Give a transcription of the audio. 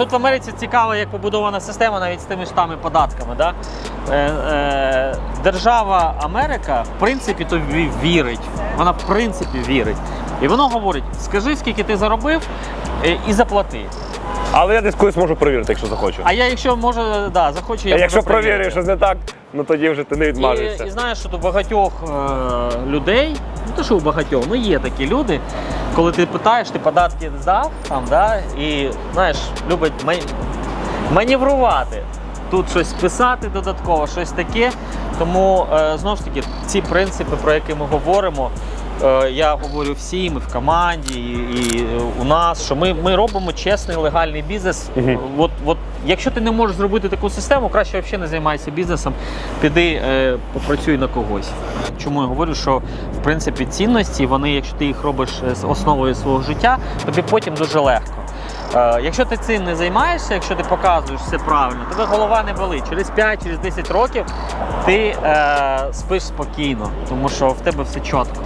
Тут в Америці цікаво, як побудована система навіть з тими ж тами податками. Да? Е, е, держава Америка в принципі тобі вірить. Вона в принципі вірить. І воно говорить: скажи, скільки ти заробив, е, і заплати. Але я десь колись можу перевірити, якщо захочу. А я, якщо може, да, захочу, я А якщо можу провірю, що не так, ну тоді вже ти не відмажешся. І, і знаєш, що у багатьох е, людей, не то що у багатьох, ну є такі люди, коли ти питаєш, ти податки здав там, да, і знаєш, любить ма- маневрувати. Тут щось писати додатково, щось таке. Тому е, знову ж таки, ці принципи, про які ми говоримо, я говорю всім, і в команді, і, і у нас, що ми, ми робимо чесний легальний бізнес. Мгм. От, от, якщо ти не можеш зробити таку систему, краще взагалі не займайся бізнесом, піди е, попрацюй на когось. Чому я говорю, що в принципі цінності, вони, якщо ти їх робиш е, з основою свого життя, тобі потім дуже легко. Е, якщо ти цим не займаєшся, якщо ти показуєш все правильно, тебе голова не болить. Через 5, через 10 років ти е, спиш спокійно, тому що в тебе все чітко.